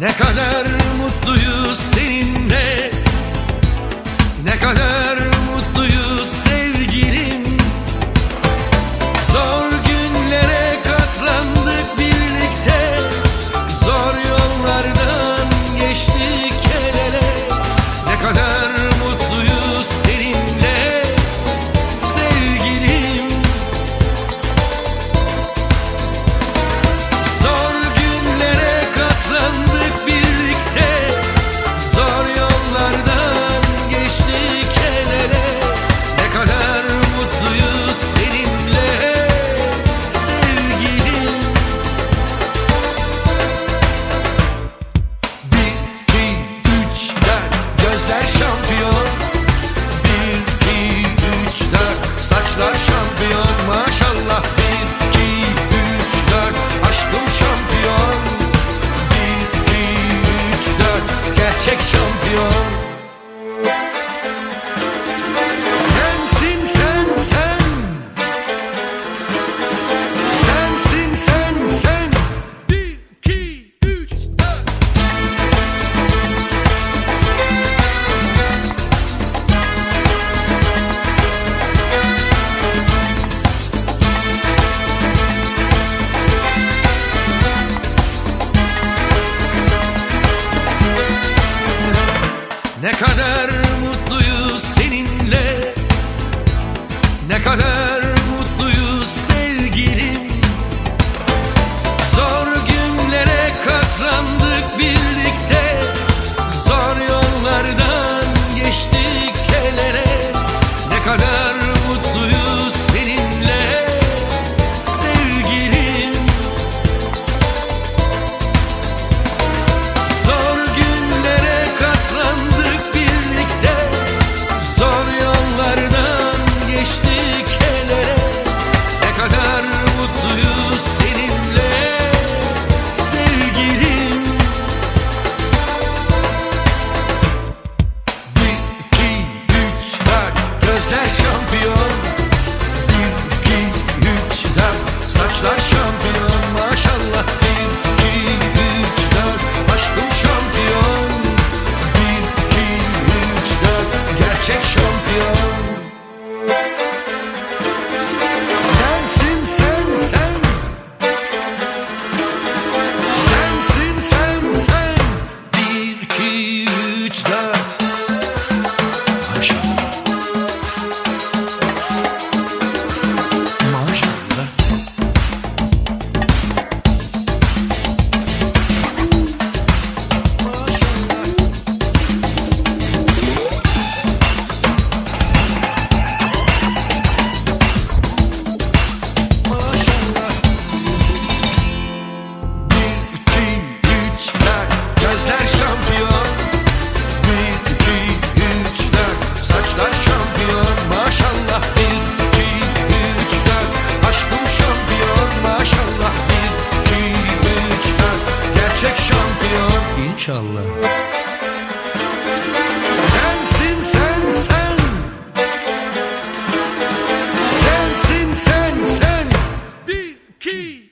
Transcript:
Ne kadar Check show. Ne kadar mutluyuz sevgilim. Zor günlere katlandık birlikte. da da iki, üç, dört. key.